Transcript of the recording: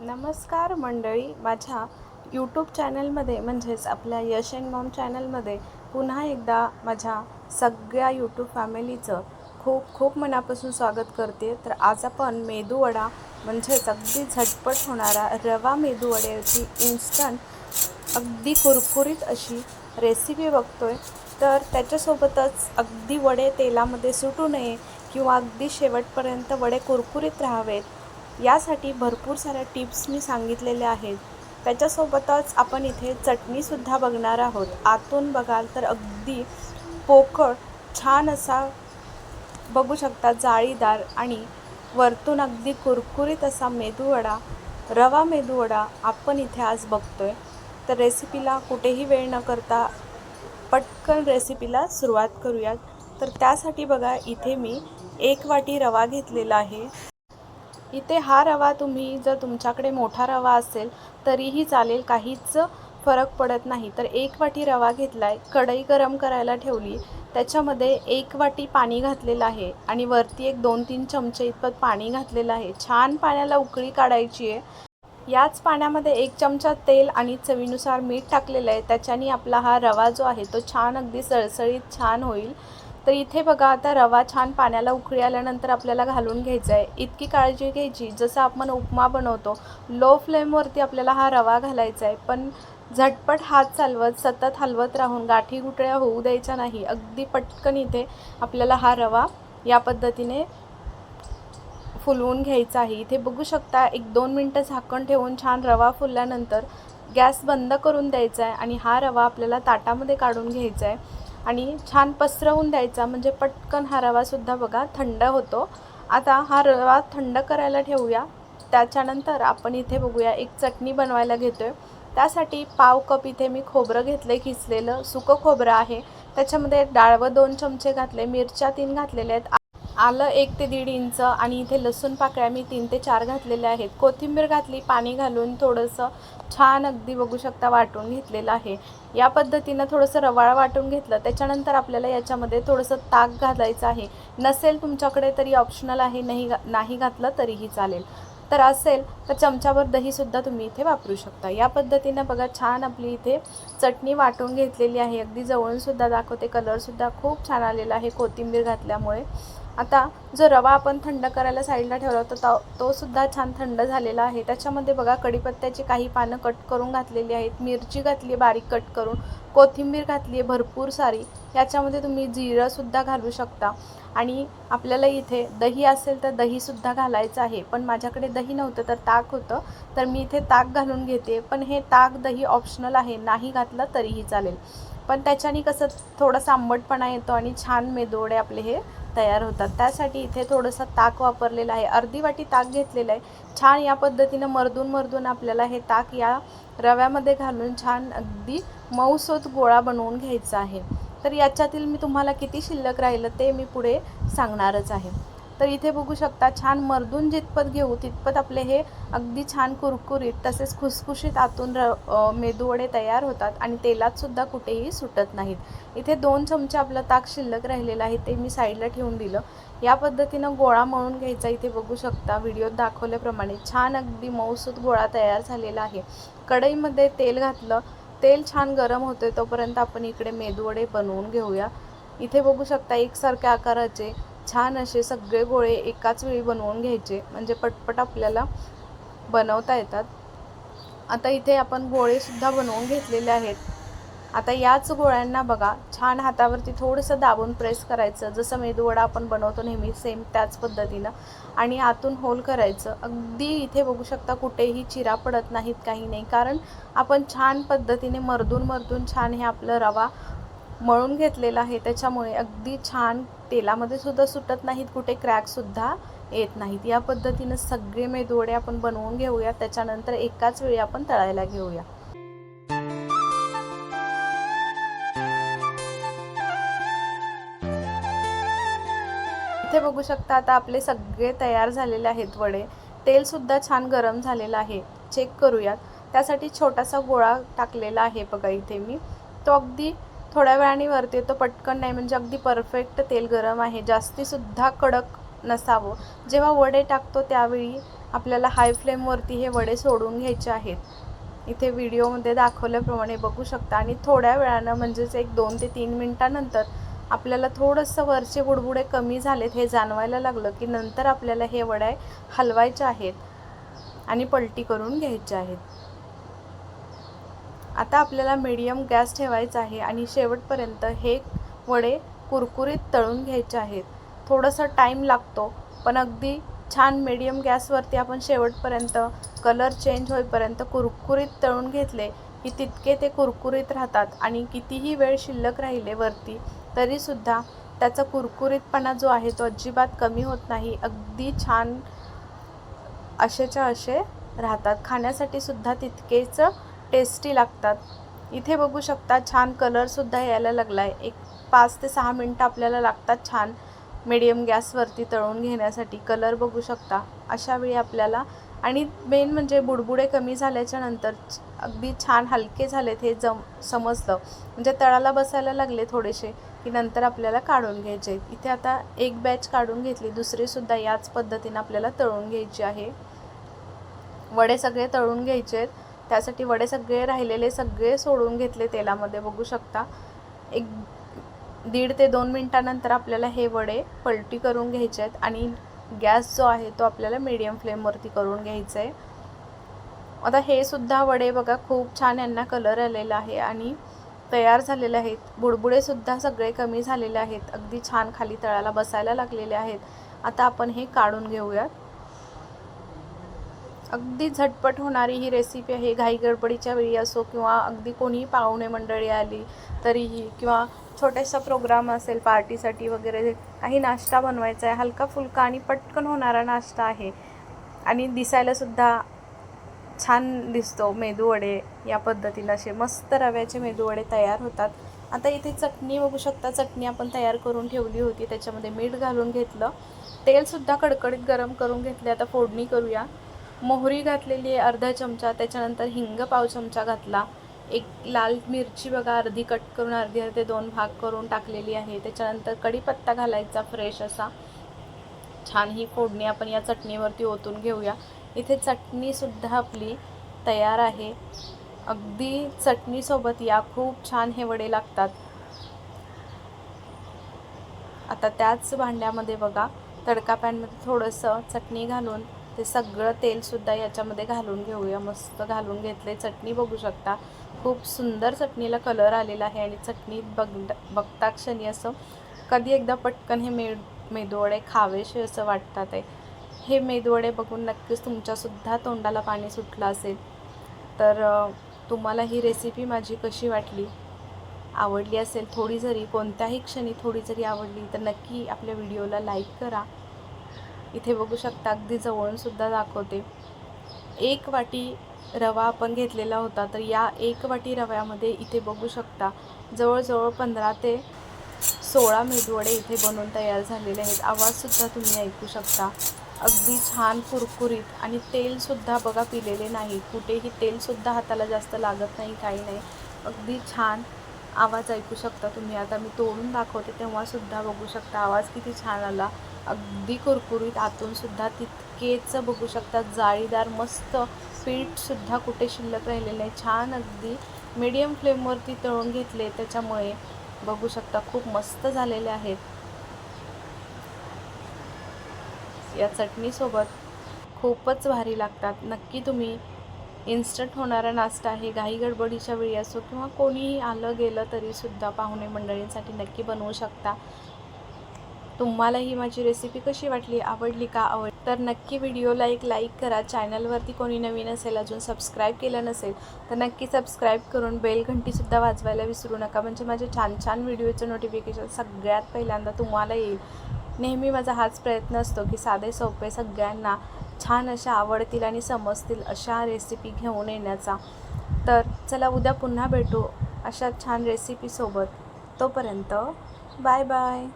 नमस्कार मंडळी माझ्या यूट्यूब चॅनलमध्ये म्हणजेच आपल्या यश अँड मॉम चॅनलमध्ये पुन्हा एकदा माझ्या सगळ्या यूट्यूब फॅमिलीचं खूप खूप मनापासून स्वागत करते. तर आज आपण मेदूवडा म्हणजेच अगदी झटपट होणारा रवा मेदूवड्याची इन्स्टंट अगदी कुरकुरीत अशी रेसिपी बघतोय. तर त्याच्यासोबतच अगदी वडे तेलामध्ये सुटू नये किंवा अगदी शेवटपर्यंत वडे कुरकुरीत राहावेत यासाठी भरपूर साऱ्या टिप्स मी सांगितलेल्या आहेत. त्याच्यासोबतच आपण इथे चटणीसुद्धा बघणार आहोत. आतून बघाल तर अगदी पोकळ छान असा बघू शकता जाळीदार आणि वरतून अगदी कुरकुरीत असा मेदूवडा रवा मेदूवडा आपण इथे आज बघतो आहे तर रेसिपीला कुठेही वेळ न करता पटकन रेसिपीला सुरुवात करूयात. तर त्यासाठी बघा इथे मी एक वाटी रवा घेतलेला आहे. इथे हा रवा तुम्ही जर तुमच्याकडे मोठा रवा असेल तरीही चालेल काहीच फरक पडत नाही. तर एक वाटी रवा घेतला आहे कढई गरम करायला ठेवली. त्याच्यामध्ये एक वाटी पाणी घातलेलं आहे आणि वरती एक दोन तीन चमचे इतपत पाणी घातलेलं आहे. छान पाण्याला उकळी काढायची आहे. याच पाण्यामध्ये एक चमचा तेल आणि चवीनुसार मीठ टाकलेलं आहे. त्याच्याने आपला हा रवा जो आहे तो छान अगदी सळसळीत छान होईल. तर इथे बघा आता रवा छान पाण्याला उकळी आल्यानंतर आपल्याला घालून घ्यायचा आहे इतकी काळजी घ्यायची जसं आपण उपमा बनवतो लो फ्लेमवरती आपल्याला हा रवा घालायचा आहे पण झटपट हात चालवत सतत हलवत राहून गाठी गुटळ्या होऊ द्यायच्या नाही अगदी पटकन इथे आपल्याला हा रवा या पद्धतीने फुलवून घ्यायचा आहे. इथे बघू शकता एक दोन मिनटं झाकण ठेवून छान रवा फुलल्यानंतर गॅस बंद करून द्यायचा आहे आणि हा रवा आपल्याला ताटामध्ये काढून घ्यायचा आहे आणि छान पसरवून द्यायचा. म्हणजे पटकन हा रवासुद्धा बघा थंड होतो. आता हा रवा थंड करायला ठेवूया. त्याच्यानंतर आपण इथे बघूया एक चटणी बनवायला घेतो आहे त्यासाठी पाव कप इथे मी खोबरं घेतलं आहे किसलेलं सुकं खोबरं आहे. त्याच्यामध्ये डाळवं दोन चमचे घातले मिरच्या तीन घातलेल्या आहेत. आलं एक ते दीड इंच आणि इथे लसूण पाकळ्या मी तीन ते चार घातलेल्या आहेत. कोथिंबीर घातली पाणी घालून थोडंसं छान अगदी बघू शकता वाटून घेतलेलं आहे. या पद्धतीनं थोडंसं रवाळ वाटून घेतलं त्याच्यानंतर आपल्याला याच्यामध्ये थोडंसं ताक घालायचं आहे. नसेल तुमच्याकडे तरी ऑप्शनल आहे नाही घा नाही घातलं तरीही चालेल. तर असेल तर चमच्यावर दहीसुद्धा तुम्ही इथे वापरू शकता. या पद्धतीनं बघा छान आपली इथे चटणी वाटून घेतलेली आहे. अगदी जवळूनसुद्धा दाखवते. कलरसुद्धा खूप छान आलेला आहे कोथिंबीर घातल्यामुळे. आता जो रवा आपण थंड करायला साईडला ठेवला होता तो तोसुद्धा छान थंड झालेला आहे. त्याच्यामध्ये बघा कढीपत्त्याची काही पानं कट करून घातलेली आहेत. मिरची घातली आहे बारीक कट करून. कोथिंबीर घातली आहे भरपूर सारी. याच्यामध्ये तुम्ही जिरंसुद्धा घालू शकता. आणि आपल्याला इथे दही असेल तर दहीसुद्धा घालायचं आहे. पण माझ्याकडे दही नव्हतं तर ताक होतं. तर मी इथे ताक घालून घेते. पण हे ताक दही ऑप्शनल आहे. नाही घातलं तरीही चालेल. पण त्याच्याने कसं थोडासा आंबटपणा येतो आणि छान मेदोडे आपले हे तयार होतात. त्यासाठी इथे थोडंसं ताक वापरलेलं आहे. अर्धी वाटी ताक घेतलेलं आहे. छान या पद्धतीनं मर्दून मर्दून आपल्याला हे ताक या रव्यामध्ये घालून छान अगदी मऊसोत गोळा बनवून घ्यायचा आहे. तर याच्यातील मी तुम्हाला किती शिल्लक राहिलं ते मी पुढे सांगणारच आहे. तर इथे बघू शकता छान मर्दून जितपत घेऊ तितपत आपले हे अगदी छान कुरकुरीत तसेच खुसखुशीत आतून र मेदूवडे तयार होतात आणि तेलातसुद्धा कुठेही सुटत नाहीत. इथे दोन चमचे आपलं ताक शिल्लक राहिलेलं आहे ते मी साईडला ठेवून दिलं. या पद्धतीनं गोळा मळून घ्यायचा इथे बघू शकता. व्हिडिओत दाखवल्याप्रमाणे छान अगदी मऊसूत गोळा तयार झालेला आहे. कढईमध्ये तेल घातलं तेल छान गरम होते तोपर्यंत आपण इकडे मेदूवडे बनवून घेऊया. इथे बघू शकता एकसारख्या आकाराचे छान असे सगळे गोळे एकाच वेळी बनवून घ्यायचे. म्हणजे पटपट आपल्याला बनवता येतात. आता इथे आपण गोळेसुद्धा बनवून घेतलेले आहेत. आता याच गोळ्यांना बघा छान हातावरती थोडंसं दाबून प्रेस करायचं. जसं मेदूवडा आपण बनवतो नेहमी सेम त्याच पद्धतीनं. आणि आतून होल करायचं. अगदी इथे बघू शकता कुठेही चिरा पडत नाहीत काही नाही. कारण आपण छान पद्धतीने मर्दून मर्दून छान हे आपलं रवा मळून घेतलेला आहे. त्याच्यामुळे अगदी छान तेलामध्ये सुद्धा सुटत नाहीत कुठे क्रॅकसुद्धा येत नाहीत. या पद्धतीनं सगळे मेदवडे आपण बनवून घेऊया. त्याच्यानंतर एकाच वेळी आपण तळायला घेऊया. इथे बघू शकता आता आपले सगळे तयार झालेले आहेत वडे. तेलसुद्धा छान गरम झालेलं आहे. चेक करूयात. त्यासाठी छोटासा गोळा टाकलेला आहे बघा इथे मी. तो अगदी थोड्या वेळाने वरती येतो. पटकन नाही म्हणजे अगदी परफेक्ट तेल गरम आहे. जास्तीसुद्धा कडक नसावं. जेव्हा वडे टाकतो त्यावेळी आपल्याला हाय फ्लेमवरती हे वडे सोडून घ्यायचे आहेत. इथे व्हिडिओमध्ये दाखवल्याप्रमाणे बघू शकता. आणि थोड्या वेळानं म्हणजेच एक दोन ते तीन मिनटानंतर आपल्याला थोडंसं वरचे बुडबुडे कमी झालेत हे जाणवायला लागलं की नंतर आपल्याला हे वडे हलवायचे आहेत आणि पलटी करून घ्यायचे आहेत. आता आपल्याला मीडियम गॅस ठेवायचा आहे आणि शेवटपर्यंत हे वडे कुरकुरीत तळून घ्यायचे आहेत. थोडंसं टाईम लागतो पण अगदी छान मीडियम गॅसवरती आपण शेवटपर्यंत कलर चेंज होईपर्यंत कुरकुरीत तळून घेतले की तितके ते कुरकुरीत राहतात आणि कितीही वेळ शिल्लक राहिले वरती तरीसुद्धा त्याचा कुरकुरीतपणा जो आहे तो अजिबात कमी होत नाही. अगदी छान असेच्या असे राहतात. खाण्यासाठी सुद्धा तितकेच टेस्टी लागतात. इथे बघू शकता छान कलरसुद्धा यायला लागला आहे एक पाच ते सहा मिनटं आपल्याला लागतात छान मिडियम गॅसवरती तळून घेण्यासाठी. कलर बघू शकता. अशावेळी आपल्याला आणि मेन म्हणजे बुडबुडे कमी झाल्याच्यानंतर अगदी छान हलके झालेत हे जम समजलं. म्हणजे तळाला बसायला लागले थोडेसे की नंतर आपल्याला काढून घ्यायचे. इथे आता एक बॅच काढून घेतली. दुसरीसुद्धा याच पद्धतीनं आपल्याला तळून घ्यायची आहे. वडे सगळे तळून घ्यायचे आहेत त्यासाठी वडे सगळे राहिलेले सगळे सोडून घेतले तेलामध्ये बघू शकता. एक दीड ते दोन मिनटानंतर आपल्याला हे वडे पलटी करून घ्यायचे आहेत आणि गॅस जो आहे तो आपल्याला मीडियम फ्लेमवरती करून घ्यायचा आहे आता हे सुद्धा वडे बघा खूप छान यांना कलर आलेला आहे आणि तयार झालेले आहेत. बुडबुडेसुद्धा सगळे कमी झालेले आहेत. अगदी छान खाली तळाला बसायला लागलेले आहेत. आता आपण हे काढून घेऊयात. अगदी झटपट होणारी ही रेसिपी आहे. घाई गडबडीच्या वेळी असो किंवा अगदी कोणीही पाहुणे मंडळी आली तरीही किंवा छोटासा प्रोग्राम असेल पार्टीसाठी वगैरे काही नाश्ता बनवायचा आहे. हलका फुलका आणि पटकन होणारा नाश्ता आहे. आणि दिसायलासुद्धा छान दिसतो. मेदूवडे या पद्धतीला असे मस्त रव्याचे मेदूवडे तयार होतात. आता इथे चटणी बघू शकता. चटणी आपण तयार करून ठेवली होती. त्याच्यामध्ये मीठ घालून घेतलं. तेलसुद्धा कडकडीत गरम करून घेतले आता फोडणी करूया. मोहरी घातलेली आहे अर्धा चमचा त्याच्यानंतर हिंग पाव चमचा घातला. एक लाल मिरची बघा अर्धी कट करून अर्धी अर्धे दोन भाग करून टाकलेली आहे. त्याच्यानंतर कढीपत्ता घालायचा फ्रेश असा. छान ही फोडणी आपण या चटणीवरती ओतून घेऊया. इथे चटणीसुद्धा आपली तयार आहे. अगदी चटणीसोबत या खूप छान हे वडे लागतात. आता त्याच भांड्यामध्ये बघा तडका पॅनमध्ये थोडंसं चटणी घालून ते सगळं तेलसुद्धा याच्यामध्ये घालून घेऊया. मस्त घालून घेतले चटणी बघू शकता. खूप सुंदर चटणीला कलर आलेला आहे आणि चटणी बघ बघता क्षणी असं कधी एकदा पटकन हे मे मेदूवडे खावेसे असं वाटतात आहे. हे मेदूवडे बघून नक्कीच तुमच्यासुद्धा तोंडाला पाणी सुटलं असेल. तर तुम्हाला ही रेसिपी माझी कशी वाटली? आवडली असेल थोडी जरी कोणत्याही क्षणी थोडी जरी आवडली तर नक्की आपल्या व्हिडिओला लाईक करा. इथे बघू शकता अगदी जवळूनसुद्धा दाखवते. एक वाटी रवा आपण घेतलेला होता तर या एक वाटी रव्यामध्ये इथे बघू शकता जवळजवळ पंधरा ते सोळा मेदवडे इथे बनवून तयार झालेले आहेत. आवाजसुद्धा तुम्ही ऐकू शकता. अगदी छान कुरकुरीत आणि तेलसुद्धा बघा पिलेले नाही. कुठेही तेलसुद्धा हाताला जास्त लागत नाही काही नाही. अगदी छान आवाज ऐकू शकता तुम्ही. आता मी तोडून दाखवते तेव्हासुद्धा बघू शकता. आवाज किती छान आला. अगदी कुरकुरीत आतूनसुद्धा तितकेच बघू शकता. जाळीदार मस्त पीठसुद्धा कुठे शिल्लक राहिलेलं नाही छान अगदी मीडियम फ्लेमवरती तळून घेतले त्याच्यामुळे बघू शकता खूप मस्त झालेले आहेत. या चटणीसोबत खूपच भारी लागतात. नक्की तुम्ही इन्स्टंट होणारा नाश्ता आहे घाई गडबडीच्या वेळी असो किंवा कोणीही आलं गेलं तरीसुद्धा पाहुणे मंडळींसाठी नक्की बनवू शकता. तुम्हाला ही माझी रेसिपी कशी वाटली आवडली का आवड? तर नक्की व्हिडिओला एक लाईक करा. चॅनलवरती कोणी नवीन असेल अजून सबस्क्राईब केलं नसेल तर नक्की सबस्क्राईब करून बेल घंटीसुद्धा वाजवायला विसरू नका. म्हणजे माझे छान छान व्हिडिओचं नोटिफिकेशन सगळ्यात पहिल्यांदा तुम्हाला येईल. नेहमी माझा हाच प्रयत्न असतो की साधे सोपे सगळ्यांना छान अशा आवडतील आणि समजतील अशा रेसिपी घेऊन येण्याचा. तर चला उद्या पुन्हा भेटू अशा छान रेसिपीसोबत तोपर्यंत बाय बाय